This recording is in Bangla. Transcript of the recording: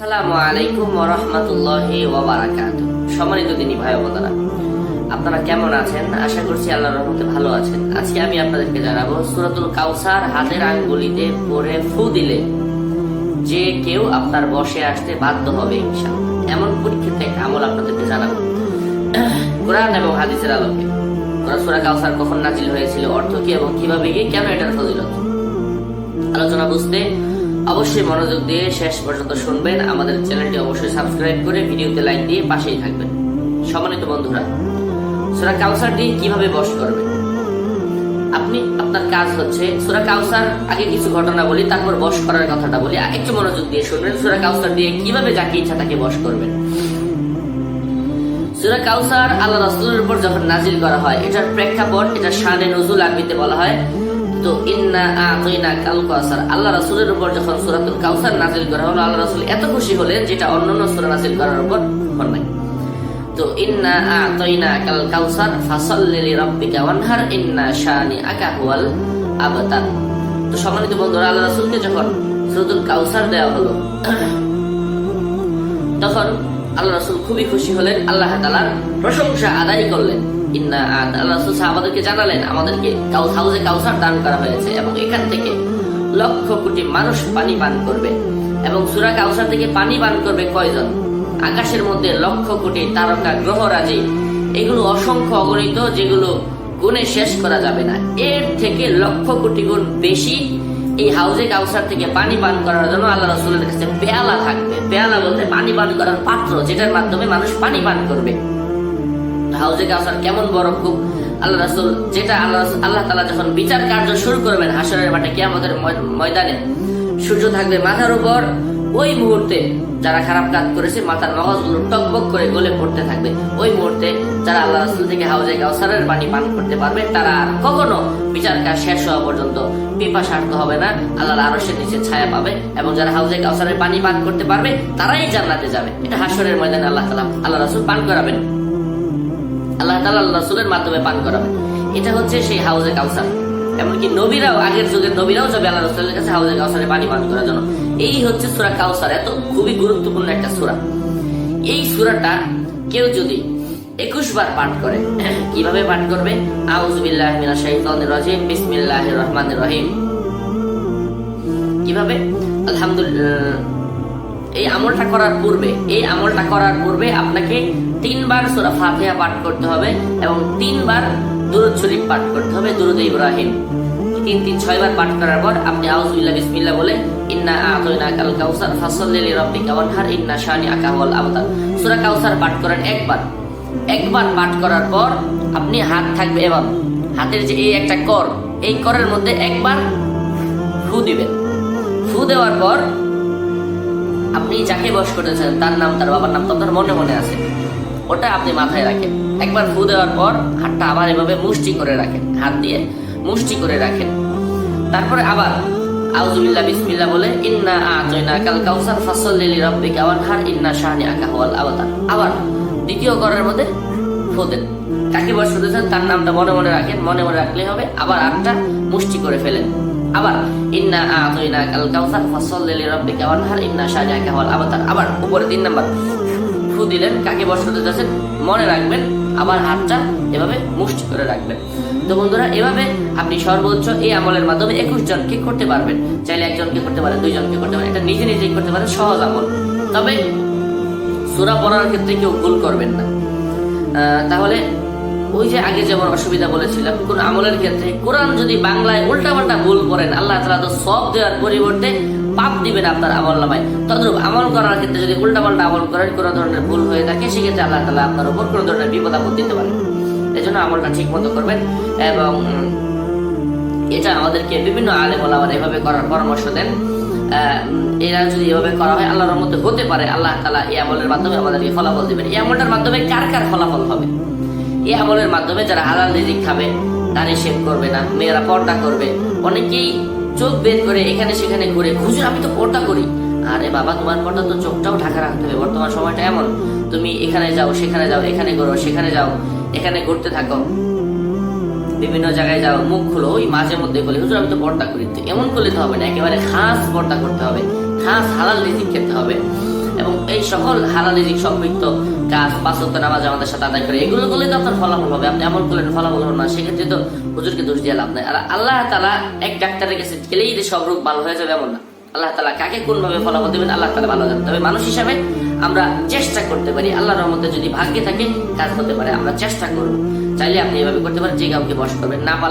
আসসালামু আলাইকুম সম্মানিত দিনী ভাই বোনেরা, আপনারা কেমন আছেন? আশা করছি আল্লাহর রহমতে ভালো আছেন। আজকে আমি আপনাদেরকে জানাব, সূরাতুল কাউসার হাতের আঙ্গুলিতে পরে ফু দিলে যে কেউ আপনার বসে আসতে বাধ্য হবে এমন পরীক্ষিত এক আমল আপনাদেরকে জানাব। কোরআন এবং হাদিসের আলোকে। সূরা কাউসার কখন নাজিল হয়েছিল, অর্থ কি এবং কীভাবে, কেন এটার ফজিলত? আলোচনা বুঝতে অবশ্যই মনোযোগ দিয়ে শেষ পর্যন্ত শুনবেন। আমাদের চ্যানেলটি অবশ্যই সাবস্ক্রাইব করে ভিডিওতে লাইক দিয়ে পাশেই থাকবেন। সম্মানিত বন্ধুরা, সুরা কাউসার দিয়ে কীভাবে বস করবেন? আপনি, আপনার কাজ হচ্ছে, সুরা কাউসার, আগে কিছু ঘটনা বলি, তারপর বস করার কথাটা বলি। একটু মনোযোগ দিয়ে শুনবেন, সুরা কাউসার দিয়ে কীভাবে যাকে ইচ্ছা তাকে বস করবেন। সুরা কাউসার আল্লাহ রাসূলের উপর যখন নাজিল করা হয়, এটার প্রেক্ষাপট এটা শানে নজুল আরবিতে বলা হয় তো ইন্না আতাইনা কাল কাউসার আল্লাহ রাসূলের উপর যখন সূরাতুল কাউসার নাজিল করা হলো, আল্লাহ রাসূল এত খুশি হলেন যেটা অন্যান্য সূরা নাজিল করার উপর হন নাই। তো ইন্না আতাইনা কাল কাউসার ফাসাল্লি লিরাব্বিকা ওয়ানহার, ইন্না শানি আকা হুয়াল আবতার। তো সম্মানিত বন্ধুরা, আল্লাহ রাসূলকে যখন সূরাতুল কাউসার দেওয়া হলো, তখন আল্লাহ রসুল খুবই খুশি হলেন, আল্লাহ তালার প্রশংসা আদায় করলেন। ইন্না আল্লাহ আমাদেরকে জানালেন, আমাদেরকে কাউ- হাউজে কাউসার দান করা হয়েছে এবং এখান থেকে লক্ষ কোটি মানুষ পানি পান করবে এবং সুরা কাউসার থেকে পানি পান করবে কয়জন? আকাশের মধ্যে লক্ষ কোটি তারকা গ্রহরাজি, এগুলো অসংখ্য অগণিত যেগুলো গুণে শেষ করা যাবে না। এর থেকে লক্ষ কোটি গুণ বেশি এই হাউজে কাউসার থেকে পানি পান করার জন্য আল্লাহ রসুলের কাছে পেয়ালা থাকবে। পেয়ালা বলতে পানি পান করার পাত্র, যেটার মাধ্যমে মানুষ পানি পান করবে। হাউজে কাউসার কেমন বড় খুব। আল্লাহ রাসুল যেটা আল্লাহ আল্লাহ তালা যখন বিচার কার্য শুরু করবেন, হাসরের মাঠে কিয়ামতের ময়- ময়দানে, সূর্য থাকবে মাথার উপর, ওই মুহূর্তে যারা খারাপ কাজ করেছে, মাথার মগজগুলো টকবক করে গলে পড়তে থাকবে। ওই মুহূর্তে যারা আল্লাহ রাসুল থেকে হাউজে কাউসারের পানি পান করতে পারবে, তারা আর কখনো বিচার কাজ শেষ হওয়া পর্যন্ত পিপাসার্থ হবে না। আল্লাহর আরশের নিচে ছায়া পাবে এবং যারা হাউজে কাউসারের পানি পান করতে পারবে, তারাই জান্নাতে যাবে। এটা হাসরের ময়দানে আল্লাহ তালা আল্লাহ রাসুল পান করাবেন। আল্লাহ তালা রাসুলের মাধ্যমে পান করাবেন এটা হচ্ছে সেই হাউজে কাউসার। এমনকি নবীরাও, আগের যুগের নবীরাও যাবে আল্লাহ রসুলের কাছে হাউজে কাউসারে পানি পান করার জন্য। এই হচ্ছে সুরা কাউসার, এত খুবই গুরুত্বপূর্ণ একটা সুরা। এই সুরাটা কেউ যদি একুশ বার পাঠ করে, কীভাবে পাঠ করবে? আউজুবিল্লাহ মিনাশ শাইতানির রাজিম, বিসমিল্লাহির রহমানির রহিম। কীভাবে? আলহামদুলিল্লাহ এই আমলটা করার পূর্বে, এই আমলটা করার পূর্বে আপনাকে তিনবার সূরা ফাতিহা পাঠ করতে হবে এবং তিনবার দুরূদ শরীফ পাঠ করতে হবে, দুরূদ ইব্রাহিম। তিন তিন, ছয়বার পাঠ করার পর আপনি আউযুবিল্লাহ, বিসমিল্লাহ বলে, ইন্না আতাইনা কাল কাউসার, ফাসাল্লি লিরাব্বিকা ওয়ানহার, ইন্না শানিআকা হুয়াল আবতার। সূরা কাউসার পাঠ করেন একবার। একবার পাঠ করার পর আপনি হাত থাকবে এবং হাতের যে এই একটা কর, এই করের মধ্যে একবার ফু দিবেন। ফু দেওয়ার পর আপনি যাকে বস করতেছেন তার নাম, তার বাবার নাম তো আপনার মনে মনে আছে। ওটা আপনি মাথায় রাখেন। একবার ফু দেওয়ার পর হাতটা আবার এভাবে মুষ্টি করে রাখেন। হাত দিয়ে মুষ্টি করে রাখেন। তারপরে আবার আউজুবিল্লাহ বিসমিল্লাহ বলে, ইন্না আতাইনা কাল কাউসার ফাসাল্লি লিরাব্বিকা ওয়ানহার, ইন্না শানিআকা হুয়াল আবতার। আবার দ্বিতীয় করার মধ্যে ফু দেন। কাকে বস করতেছেন তার নামটা মনে মনে রাখেন। মনে মনে রাখলে হবে। আবার আটটা মুষ্টি করে ফেলেন। আবার, ইন্না আতাইনা কাল কাউসার ফাসাল্লি লিরাব্বিকা ওয়ানহার, ইন্না শানিআকা হুয়াল আবতার। আবার উপরে তিন নাম্বার ফু দিলেন, কাকে বস করতে যাচ্ছেন মনে রাখবেন আবার হাতটা এভাবে মুষ্টি করে রাখবেন। তো বন্ধুরা, এভাবে আপনি সর্বোচ্চ এই আমলের মাধ্যমে একুশ জনকে করতে পারবেন। চাইলে একজনকে করতে পারেন, দুইজনকে করতে পারেন, এটা নিজে নিজেই করতে পারেন, সহজ আমল। তবে সুরা পড়ার ক্ষেত্রে কেউ ভুল করবেন না। তাহলে ওই যে আগে যেমন অসুবিধা বলেছিলাম, কোন আমলের ক্ষেত্রে কোরআন যদি বাংলায় উল্টাপাল্টা ভুল করেন, আল্লাহ তালা তো সব দেওয়ার পরিবর্তে পাপ দিবেন আপনার আমল নামায়। তদ্রুপ আমল করার ক্ষেত্রে যদি উল্টাপাল্টা আমল করেন, কোনো ধরনের ভুল হয়ে থাকে, সেক্ষেত্রে আল্লাহ তালা আপনার উপর কোনো ধরনের বিপদ আপদ দিতে পারেন এই জন্য আমলটা ঠিক মতো করবেন এবং এটা আমাদেরকে বিভিন্ন আলেম ওলামারা এভাবে করার পরামর্শ দেন। এরা যদি এভাবে করা হয়, আল্লাহর মধ্যে হতে পারে, আল্লাহ তালা এই আমলের মাধ্যমে আমাদেরকে ফলাফল দিবেন। এই আমলটার মাধ্যমে কার কার ফলাফল হবে? এই আমলের মাধ্যমে যারা হালাল রিজিক খাবে দাঁড়িয়ে শেভ করবে না, মেয়েরা পর্দা করবে। অনেকেই চোখ বের করে এখানে সেখানে ঘুরে। হুজুর, আমি তো পর্দা করি। আরে বাবা, তোমার পর্দা তো চোখটাও ঢাকা রাখতে হবে। বর্তমান সময়টা এমন। তুমি এখানে যাও, সেখানে যাও, এখানে করো সেখানে যাও, এখানে ঘুরতে থাকো। বিভিন্ন জায়গায় যাও, মুখ খুলো, ওই মাঝে মধ্যে বলে, হুজুর, আমি তো পর্দা করি। এমন করলে তো হবে না, একেবারে খাস পর্দা করতে হবে। খাস হালাল রিজিক খেতে হবে। এবং এই সকল হালাল রিজিক সম্পৃক্ত কাজ পাঁচ ওয়াক্ত নামাজ আমাদের সাথে আদায় করে। এগুলো করলে তো আপনার ফলাফল হবে। আপনি আমল করলেন, ফলাফল হবে না। সেক্ষেত্রে তো হুজুরকে দোষ দিয়ে লাভ নাই। আর আল্লাহ তালা এক ডাক্তারের কাছে গেলেই যে সব রোগ ভালো হয়ে যাবে এমন না। আল্লাহ তালা কাকে কোন ভাবে ফলাফল দেবেন, আল্লাহ তালা ভালো জানেন। তবে মানুষ হিসাবে আমরা চেষ্টা করতে পারি। আল্লাহ রহমতে যদি ভাগ্যে থাকে, কাজ হতে পারে। আমরা চেষ্টা করব। চাইলে আপনি এভাবে করতে পারেন, যে কাউকে বস করবেন। না পারলে